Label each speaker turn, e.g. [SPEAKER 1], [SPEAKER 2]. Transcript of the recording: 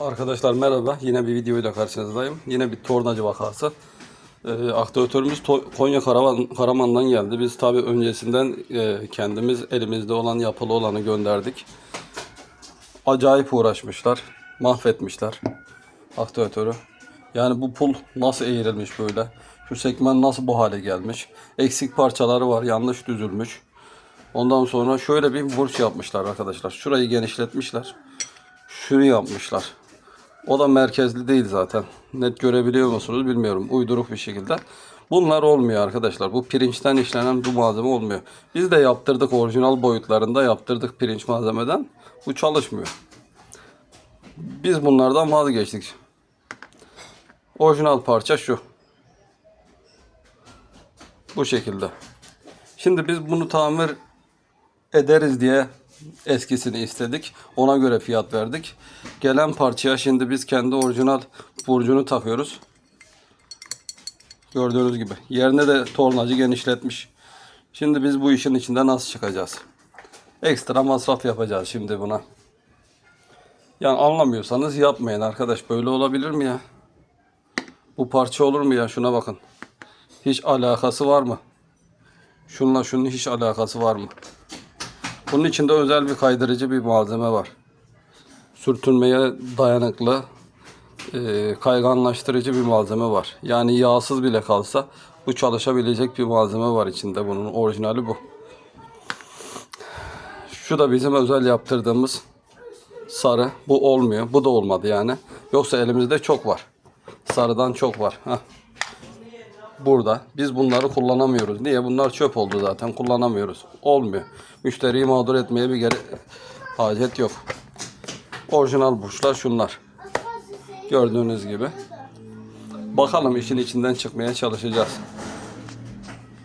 [SPEAKER 1] Arkadaşlar merhaba. Yine bir videoyla karşınızdayım. Yine bir tornacı vakası. Ee, aktivatörümüz To- Konya Karaman, Karaman'dan geldi. Biz tabii öncesinden e, kendimiz elimizde olan yapılı olanı gönderdik. Acayip uğraşmışlar. Mahvetmişler aktivatörü. Yani bu pul nasıl eğrilmiş böyle? Şu sekmen nasıl bu hale gelmiş? Eksik parçaları var, yanlış düzülmüş. Ondan sonra şöyle bir burç yapmışlar arkadaşlar. Şurayı genişletmişler. Şunu yapmışlar. O da merkezli değil zaten. Net görebiliyor musunuz bilmiyorum. Uyduruk bir şekilde. Bunlar olmuyor arkadaşlar. Bu pirinçten işlenen bu malzeme olmuyor. Biz de yaptırdık orijinal boyutlarında yaptırdık pirinç malzemeden. Bu çalışmıyor. Biz bunlardan vazgeçtik. Orijinal parça şu. Bu şekilde. Şimdi biz bunu tamir ederiz diye eskisini istedik. Ona göre fiyat verdik. Gelen parçaya şimdi biz kendi orijinal burcunu takıyoruz. Gördüğünüz gibi. Yerine de tornacı genişletmiş. Şimdi biz bu işin içinde nasıl çıkacağız? Ekstra masraf yapacağız şimdi buna. Yani anlamıyorsanız yapmayın arkadaş. Böyle olabilir mi ya? Bu parça olur mu ya? Şuna bakın. Hiç alakası var mı? Şunla şunun hiç alakası var mı? Bunun içinde özel bir kaydırıcı bir malzeme var. Sürtünmeye dayanıklı, e, kayganlaştırıcı bir malzeme var. Yani yağsız bile kalsa bu çalışabilecek bir malzeme var içinde. Bunun orijinali bu. Şu da bizim özel yaptırdığımız sarı. Bu olmuyor. Bu da olmadı yani. Yoksa elimizde çok var. Sarıdan çok var. Heh. Burada. Biz bunları kullanamıyoruz. Niye? Bunlar çöp oldu zaten. Kullanamıyoruz. Olmuyor. Müşteriyi mağdur etmeye bir gere hacet yok. Orijinal burçlar şunlar. Gördüğünüz gibi. Bakalım işin içinden çıkmaya çalışacağız.